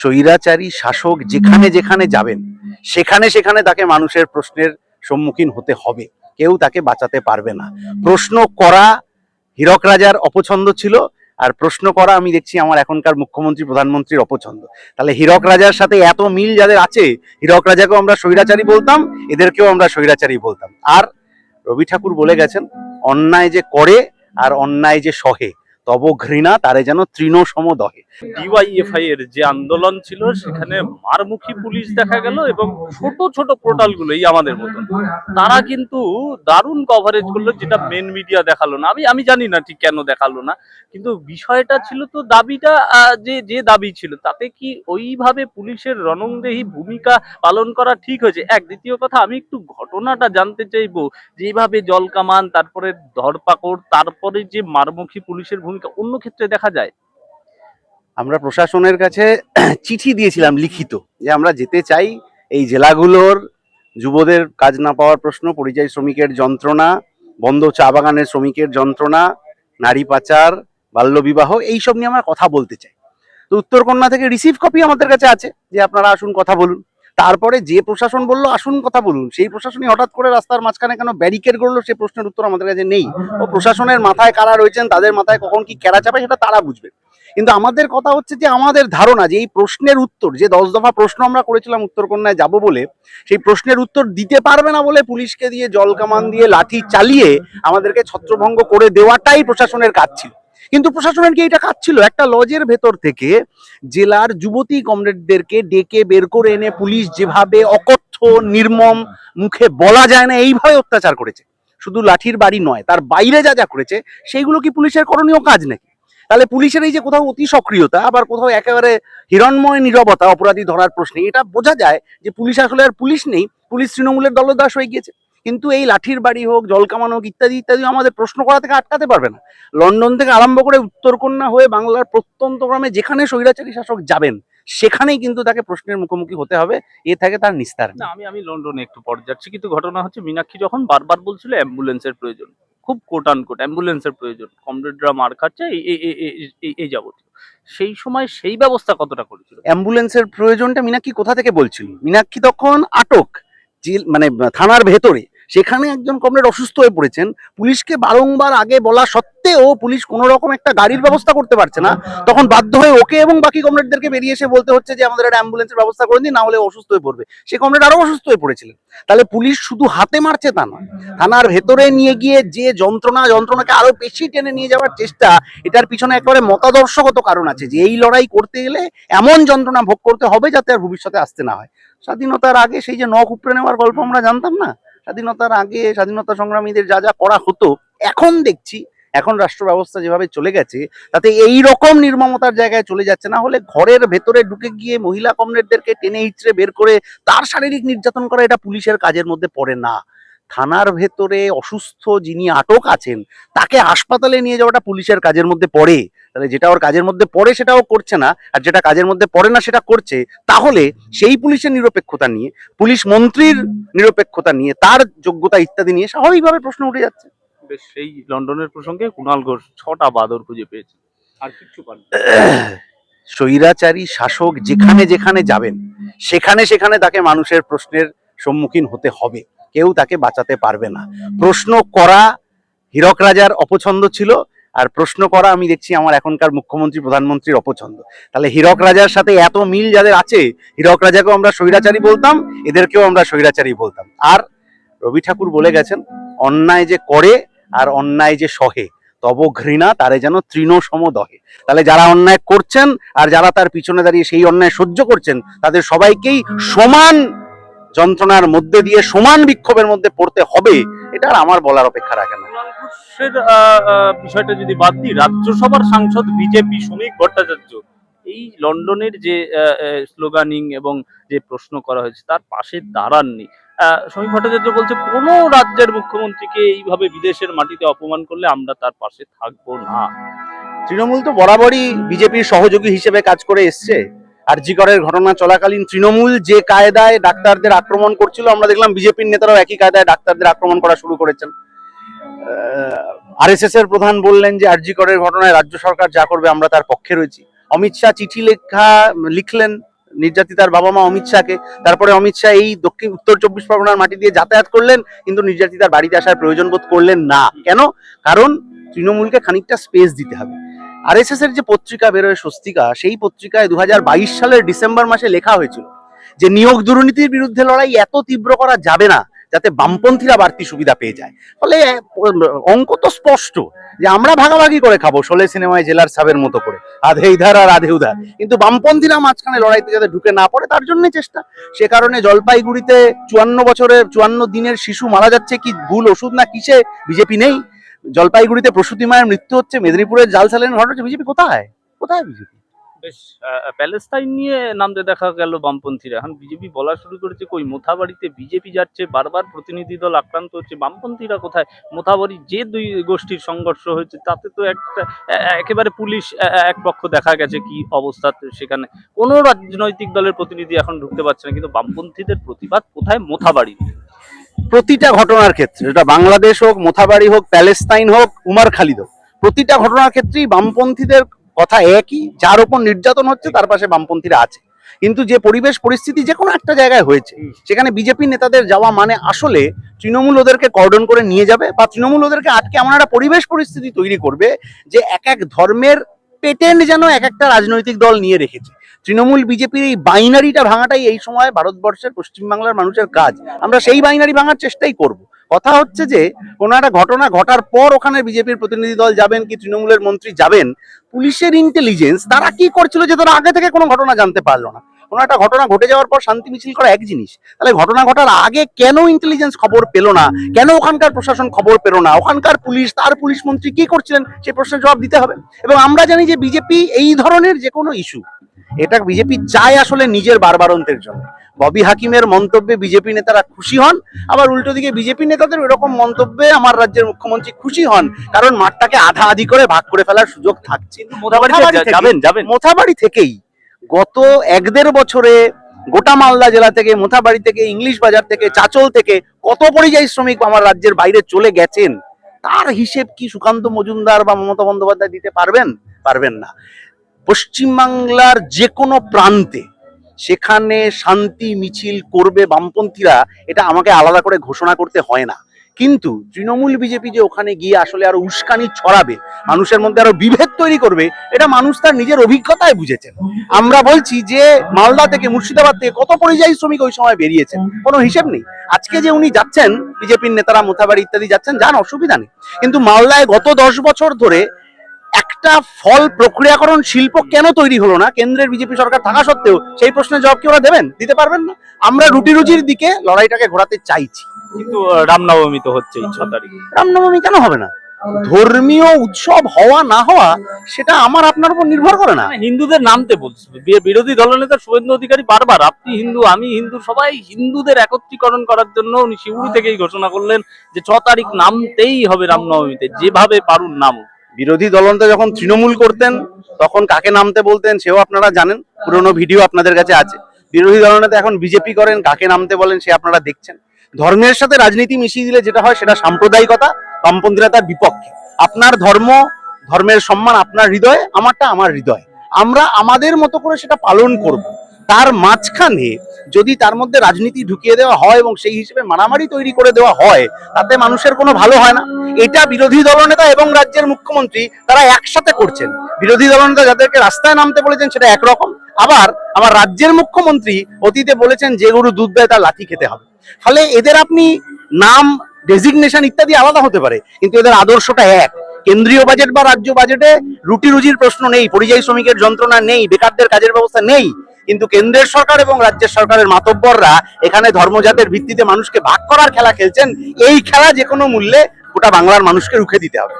স্বৈরাচারী শাসক যেখানে যেখানে যাবেন, সেখানে সেখানে তাকে মানুষের প্রশ্নের সম্মুখীন হতে হবে। কেউ তাকে বাঁচাতে পারবে না। প্রশ্ন করা হীরক রাজার অপছন্দ ছিল, আর প্রশ্ন করা আমি দেখছি আমার এখনকার মুখ্যমন্ত্রী, প্রধানমন্ত্রীর অপছন্দ। তাহলে হীরক রাজার সাথে এত মিল যাদের আছে, হীরক রাজাকেও আমরা স্বৈরাচারী বলতাম, এদেরকেও আমরা স্বৈরাচারী বলতাম। আর রবি ঠাকুর বলে গেছেন, অন্যায় যে করে আর অন্যায় যে সহে তব ঘৃণা, তারে যেন তৃণ সম দহে ডিওয়াইএফআই এর যে আন্দোলন ছিল, সেখানে মারমুখী পুলিশ দেখা গেল এবং ছোট ছোট পোর্টাল গুলোই আমাদের মতন তারা কিন্তু দারুণ কভারেজ করল, যেটা মেন মিডিয়া দেখাল না। আমি আমি জানি না ঠিক কেন দেখাল না, কিন্তু বিষয়টা ছিল তো দাবিটা যে যে দাবি ছিল, তাতে কি ওইভাবে পুলিশের রণংদেহী ভূমিকা পালন করা ঠিক হয়েছে? এক, দ্বিতীয় কথা, আমি একটু ঘটনাটা জানতে চাইব যেভাবে জল কামান, তারপরে ধরপাকড়, তারপরে যে মারমুখী পুলিশের ভূমিকা অন্য ক্ষেত্রে দেখা যায়? আমরা প্রশাসনের কাছে চিঠি দিয়েছিলাম লিখিত যে আমরা যেতে চাই এই জেলাগুলোর যুবদের কাজ না পাওয়ার প্রশ্ন, পরিযায়ী শ্রমিকের যন্ত্রণা, বন্ধ চা বাগানের শ্রমিকের যন্ত্রণা, নারী পাচার বাল্যবিবাহ এইসব নিয়ে আমরা কথা বলতে চাই। তো উত্তরকন্যা থেকে রিসিভ কপি আমাদের কাছে আছে, যে আপনারা আসুন কথা বলুন। তারপরে যে প্রশাসন বলল, আসুন কথা বলুন। সেই প্রশাসনই হঠাৎ করে রাস্তার মাঝখানে কেন ব্যারিকেড করল সে প্রশ্নের উত্তর আমাদের কাছে নেই। ও প্রশাসনের মাথায় কারা রয়েছেন, তাদের মাথায় কখন কি কেরা চাপে সেটা তারা বুঝবে। কিন্তু আমাদের কথা হচ্ছে যে, আমাদের ধারণা যে এই প্রশ্নের উত্তর, যে দশ দফা প্রশ্ন আমরা করেছিলাম উত্তরকন্যায় যাব বলে, সেই প্রশ্নের উত্তর দিতে পারবে না বলে পুলিশকে দিয়ে জল কামান দিয়ে লাঠি চালিয়ে আমাদেরকে ছত্রভঙ্গ করে দেওয়াটাই প্রশাসনের কাজ ছিল। কিন্তু প্রশাসনের কি এটা কাজ একটা লজের ভেতর থেকে জেলার যুবতী কমরেডদেরকে ডেকে বের করে এনে পুলিশ যেভাবে অকথ্য, নির্মম মুখে বলা যায় না, এইভাবে অত্যাচার করেছে। শুধু লাঠির বাড়ি নয়, তার বাইরে যা যা করেছে সেইগুলো কি পুলিশের করণীয় কাজ নাকি? তাহলে পুলিশের এই যে কোথাও অতি সক্রিয়তা, আবার কোথাও একেবারে হিরণময় নীরবতা, অপরাধী ধরার প্রশ্নে, এটা বোঝা যায় যে পুলিশ আসলে আর পুলিশ নেই, পুলিশ তৃণমূলের দলদাস হয়ে গিয়েছে। কিন্তু এই লাঠির বাড়ি হোক জল কামান হোক ইত্যাদি ইত্যাদি আমাদের প্রশ্ন করা থেকে আটকাতে পারবে না। লন্ডন থেকে আরম্ভ করে উত্তরকন্যা হয়ে বাংলার প্রত্যন্ত গ্রামে যেখানে স্বৈরাচারী শাসক যাবেন সেখানেই কিন্তু তাকে প্রশ্নের মুখোমুখি হতে হবে। এ থাকে তার নিস্তার। না আমি আমি লন্ডনে একটু পর যাচ্ছি কিন্তু ঘটনা হচ্ছে মীনাক্ষী যখন বারবার বলছিল অ্যাম্বুলেন্সের প্রয়োজন খুব কোট কোট অ্যাম্বুলেন্সের প্রয়োজন কমরেডরা মার খাচ্ছে এই যাবতীয়। সেই সময় সেই ব্যবস্থা কতটা করেছিল? অ্যাম্বুলেন্সের প্রয়োজনটা মীনাক্ষী কোথা থেকে বলছিল? মীনাক্ষী তখন আটক। জেল মানে থানার ভেতরে, সেখানে একজন কমরেড অসুস্থ হয়ে পড়েছেন। পুলিশকে বারংবার আগে বলা সত্ত্বেও পুলিশ কোনো রকম একটা গাড়ির ব্যবস্থা করতে পারছে না। তখন বাধ্য হয়ে ওকে এবং বাকি কমরেডদেরকে বেরিয়ে এসে বলতে হচ্ছে যে, আমাদের একটা অ্যাম্বুলেন্সের ব্যবস্থা করে দিন, না হলে অসুস্থ হয়ে পড়বে। সে কমরেড আরও অসুস্থ হয়ে পড়েছিলেন। তাহলে পুলিশ শুধু হাতে মারছে তা নয়, থানার ভেতরে নিয়ে গিয়ে যে যন্ত্রণা, যন্ত্রণাকে আরও বেশি টেনে নিয়ে যাওয়ার চেষ্টা, এটার পিছনে একেবারে মতাদর্শগত কারণ আছে যে, এই লড়াই করতে গেলে এমন যন্ত্রণা ভোগ করতে হবে যাতে আর ভবিষ্যতে আসতে না হয়। স্বাধীনতার আগে সেই যে নখ উপড়ে নেওয়ার গল্প আমরা জানতাম না? স্বাধীনতার আগে স্বাধীনতা সংগ্রামীদের যা যা করা হতো, এখন দেখছি, এখন রাষ্ট্র ব্যবস্থা যেভাবে চলে গেছে, তাতে এই রকম নির্মমতার জায়গায় চলে যাচ্ছে। না হলে ঘরের ভেতরে ঢুকে গিয়ে মহিলা কমরেডদেরকে টেনে হিচড়ে বের করে তার শারীরিক নির্যাতন করা এটা পুলিশের কাজের মধ্যে পড়ে না। থানার ভেতরে অসুস্থ যিনি আটক আছেন, তাকে হাসপাতালে নিয়ে যাওয়াটা পুলিশের কাজের মধ্যে পড়ে। তাহলে যেটা ওর কাজের মধ্যে পড়ে সেটাও করছে না আর যেটা কাজের মধ্যে পড়ে না সেটা করছে তাহলে সেই পুলিশের নিরপেক্ষতা নিয়ে পুলিশ মন্ত্রীর নিরপেক্ষতা নিয়ে তার যোগ্যতা ইত্যাদি নিয়ে স্বাভাবিকভাবে প্রশ্ন উঠে যাচ্ছে। বেশ সেই লন্ডনের প্রসঙ্গে কুণাল ঘোষ ছটা বাদর খুঁজে পেয়েছে। আর কিচ্ছু পান স্বৈরাচারী শাসক যেখানে যেখানে যাবেন সেখানে সেখানে তাকে মানুষের প্রশ্নের সম্মুখীন হতে হবে। কেউ তাকে বাঁচাতে পারবে না। প্রশ্ন করা হীরক রাজার অপছন্দ ছিল আর প্রশ্ন করা আমি দেখছি আমার এখনকার মুখ্যমন্ত্রী, প্রধানমন্ত্রীর অপছন্দ। তাহলে হীরক রাজার সাথে এত মিল যাদের আছে, হীরক রাজাকেও আমরা স্বৈরাচারী বলতাম, এদেরকেও আমরা স্বৈরাচারী বলতাম। আর রবি ঠাকুর বলে গেছেন, অন্যায় যে করে আর অন্যায় যে সহে, তব ঘৃণা তারে যেন তৃণ সম দহে। তাহলে যারা অন্যায় করছেন আর যারা তার পিছনে দাঁড়িয়ে সেই অন্যায় সহ্য করছেন, তাদের সবাইকেই সমান যন্ত্রণার মধ্যে দিয়ে সমান বিক্ষোভের মধ্যে পড়তে হবে। এটা আর আমার বলার অপেক্ষা রাখে না। আহ, আহ, বিষয়টা যদি বাদ দিই রাজ্যসভার সাংসদ বিজেপি শ্রমিক ভট্টাচার্য এই লন্ডনের যে স্লোগানিং এবং যে প্রশ্ন করা হয়েছে তার পাশে দাঁড়াননি। আহ, শ্রমিক ভট্টাচার্য বলছে কোনো রাজ্যের মুখ্যমন্ত্রীকে এইভাবে বিদেশের মাটিতে অপমান করলে আমরা তার পাশে থাকব না? তৃণমূল তো বরাবরই বিজেপির সহযোগী হিসেবে কাজ করে এসছে। আরজিকরের ঘটনা চলাকালীন তৃণমূল যে কায়দায় ডাক্তারদের আক্রমণ করছিল, আমরা দেখলাম বিজেপির নেতারাও একই কায়দায় ডাক্তারদের আক্রমণ করা শুরু করেছেন। আরএসএস এর প্রধান বললেন যে আরজিকরের ঘটনায় রাজ্য সরকার যা করবে আমরা তার পক্ষে রয়েছি। অমিত শাহ চিঠি লেখা লিখলেন নির্যাতিতার বাবা মা অমিত শাহকে। তারপরে অমিত শাহ এই দক্ষিণ, উত্তর চব্বিশ পরগনার মাটি দিয়ে যাতায়াত করলেন, কিন্তু নির্যাতিতার বাড়িতে আসার প্রয়োজন বোধ করলেন না। কেন? কারণ তৃণমূলকে খানিকটা স্পেস দিতে হবে। আরএসএস এর যে পত্রিকা বেরোয় স্বস্তিকা, সেই পত্রিকায় দু সালের ডিসেম্বর মাসে লেখা হয়েছিল যে নিয়োগ দুর্নীতির বিরুদ্ধে লড়াই এত তীব্র করা যাবে না যাতে বামপন্থীরা বাড়তি সুবিধা পেয়ে যায়। ফলে, অঙ্ক তো স্পষ্ট যে আমরা ভাগাভাগি করে খাব শোলে সিনেমায় জেলার সাবের মতো করে। আধে ইধার আর আধে উধার। কিন্তু বামপন্থীরা মাঝখানে লড়াইতে যাতে ঢুকে না পড়ে, তার জন্য চেষ্টা। সে কারণে জলপাইগুড়িতে চুয়ান্ন বছরের, চুয়ান্ন দিনের শিশু মারা যাচ্ছে কি ভুল ওষুধ না কিসে? বিজেপি নেই। জলপাইগুড়িতে প্রসূতি মায়ের মৃত্যু হচ্ছে, মেদিনীপুরের জাল সালেন ঘটনা হচ্ছে, বিজেপি কোথায়? কোথায় বিজেপি? বেশ প্যালেস্তাইন নিয়ে নামতে দেখা গেল বামপন্থীরা। এখন বিজেপি বলা শুরু করেছে, কই, মোথাবাড়িতে বিজেপি যাচ্ছে, বারবার প্রতিনিধি দল আক্রান্ত হচ্ছে, বামপন্থীরা কোথায়? মোথাবাড়ি যে দুই গোষ্ঠীর সংঘর্ষ হয়েছে, তাতে তো একটা একেবারে পুলিশ এক পক্ষ দেখা গেছে কি অবস্থা সেখানে। কোনো রাজনৈতিক দলের প্রতিনিধি এখন ঢুকতে পারছে না, কিন্তু বামপন্থীদের প্রতিবাদ কোথায়? মোথাবাড়ি প্রতিটা ঘটনার ক্ষেত্রে এটা বাংলাদেশ হোক মোথাবাড়ি হোক প্যালেস্তাইন হোক উমার খালিদ হোক প্রতিটা ঘটনার ক্ষেত্রেই বামপন্থীদের কথা একই যার উপর নির্যাতন হচ্ছে তার পাশে বামপন্থীরা আছে। কিন্তু যে পরিবেশ পরিস্থিতি যে কোনো একটা জায়গায় হয়েছে সেখানে বিজেপি নেতাদের যাওয়া মানে আসলে তৃণমূল ওদেরকে কর্ডন করে নিয়ে যাবে বা তৃণমূল ওদেরকে আটকে এমন একটা পরিবেশ পরিস্থিতি তৈরি করবে যে এক এক ধর্মের পেটেন্ট যেন এক একটা রাজনৈতিক দল নিয়ে রেখেছে। তৃণমূল, বিজেপির এই বাইনারিটা ভাঙাটাই এই সময় ভারতবর্ষের পশ্চিমবাংলার মানুষের কাজ। আমরা সেই বাইনারি ভাঙার চেষ্টাই করব। কথা হচ্ছে যে, কোনো একটা ঘটনা ঘটার পর ওখানে বিজেপির প্রতিনিধি দল যাবেন কি তৃণমূলের মন্ত্রী যাবেন, পুলিশের ইন্টেলিজেন্স তারা কি করছিল যে তারা আগে থেকে কোনো ঘটনা জানতে পারল না। কোনো একটা ঘটনা ঘটে যাওয়ার পর শান্তি মিছিল করা এক জিনিস। তাহলে ঘটনা ঘটার আগে কেন ইন্টেলিজেন্স খবর পেল না? কেন ওখানকার প্রশাসন খবর পেল না? ওখানকার পুলিশ তার পুলিশ মন্ত্রী কি করছিলেন? সেই প্রশ্নের জবাব দিতে হবে। এবং আমরা জানি যে বিজেপি এই ধরনের যে কোনো ইস্যু এটা বিজেপি চায় আসলে নিজের বারবারন্তের জন্য। ববি হাকিমের মন্তব্যে বিজেপি নেতারা খুশি হন আবার উল্টো দিকে বিজেপি নেতাদের এরকম মন্তব্যে আমার রাজ্যের মুখ্যমন্ত্রী খুশি হন কারণ মাঠটাকে আধা আধি করে ভাগ করে ফেলার সুযোগ থাকছে। মোথাবাড়ি যাবেন যাবেন। মোথাবাড়ি থেকেই গত এক দেড় বছরে গোটা মালদা জেলা থেকে, মোথাবাড়ি থেকে, ইংলিশ বাজার থেকে, চাচল থেকে কত পরিযায়ী শ্রমিক আমার রাজ্যের বাইরে চলে গেছেন? তার হিসেব কি সুকান্ত মজুমদার বা মমতা বন্দ্যোপাধ্যায় দিতে পারবেন? পারবেন না। পশ্চিমবাংলার যে কোনো প্রান্তে সেখানে শান্তি মিছিল করবে বামপন্থীরা, এটা আমাকে আলাদা করে ঘোষণা করতে হয় না। কিন্তু তৃণমূল বিজেপি যে ওখানে গিয়ে আসলে আরও উস্কানি ছড়াবে, মানুষের মধ্যে আরও বিভেদ তৈরি করবে, এটা মানুষ তার নিজের অভিজ্ঞতায় বুঝেছেন। আমরা বলছি যে মালদা থেকে মুর্শিদাবাদ থেকে কত পরিযায়ী শ্রমিক ওই সময় বেরিয়েছেন, কোনো হিসেব নেই। আজকে যে উনি যাচ্ছেন, বিজেপির নেতারা মোথাবাড়ি ইত্যাদি যাচ্ছেন, যান, অসুবিধা নেই। কিন্তু মালদায় গত দশ বছর ধরে একটা ফল প্রক্রিয়াকরণ শিল্প কেন তৈরি হলো না? কেন্দ্রের বিজেপি সরকার থাকা সত্ত্বেও সেই প্রশ্নের জবাব কি ওরা দেবেন? দিতে পারবেন না? আমরা রুটি রুজির দিকে লড়াইটাকে ঘোরাতে চাইছি। কিন্তু রামনবমী তো হচ্ছে ছ তারিখ। রামনবমী কেন হবে না? ধর্মীয় উৎসব হওয়া না হওয়া সেটা আমার আপনার উপর নির্ভর করে না। হিন্দুদের নামতে বলছে। বিরোধী দলনেতা শুভেন্দু অধিকারী বারবার আপনি হিন্দু আমি হিন্দু সবাই হিন্দুদের একত্রীকরণ করার জন্য উনি শিউড়ি থেকেই ঘোষণা করলেন যে ছ তারিখ নামতেই হবে রামনবমীতে যেভাবে পারুন নাম বিরোধী দলনেতা যখন তৃণমূল করতেন তখন কাকে নামতে বলতেন সেও আপনারা জানেন পুরোনো ভিডিও আপনাদের কাছে আছে। বিরোধী দলনেতা এখন বিজেপি করেন কাকে নামতে বলেন সে আপনারা দেখছেন। ধর্মের সাথে রাজনীতি মিশিয়ে দিলে যেটা হয় সেটা সাম্প্রদায়িকতা, বামপন্থীরা তার বিপক্ষে। আপনার ধর্ম, ধর্মের সম্মান আপনার হৃদয়ে, আমারটা আমার হৃদয়। আমরা আমাদের মতো করে সেটা পালন করব। তার মাঝখানে যদি তার মধ্যে রাজনীতি ঢুকিয়ে দেওয়া হয় এবং সেই হিসেবে মারামারি তৈরি করে দেওয়া হয়, তাতে মানুষের কোনো ভালো হয় না। এটা বিরোধী দলনেতা এবং রাজ্যের মুখ্যমন্ত্রী তারা একসাথে করছেন। বিরোধী দলনেতা যাদেরকে রাস্তায় নামতে বলেছেন সেটা একরকম। আবার আমার রাজ্যের মুখ্যমন্ত্রী অতীতে বলেছেন যে গরু দুধ দেয় তার লাঠি খেতে হবে। ফলে এদের আপনি নাম ডেজিগনেশন ইত্যাদি আলাদা হতে পারে, কিন্তু এদের আদর্শটা এক। কেন্দ্রীয় বাজেট বা রাজ্য বাজেটে রুটি রুজির প্রশ্ন নেই, পরিযায়ী শ্রমিকের যন্ত্রণা নেই, বেকারদের কাজের ব্যবস্থা নেই। কিন্তু কেন্দ্রের সরকার এবং রাজ্যের সরকারের মাতব্বররা এখানে ধর্মজাতের ভিত্তিতে মানুষকে ভাগ করার খেলা খেলছেন। এই খেলা যে কোনো মূল্যে গোটা বাংলার মানুষকে রুখে দিতে হবে।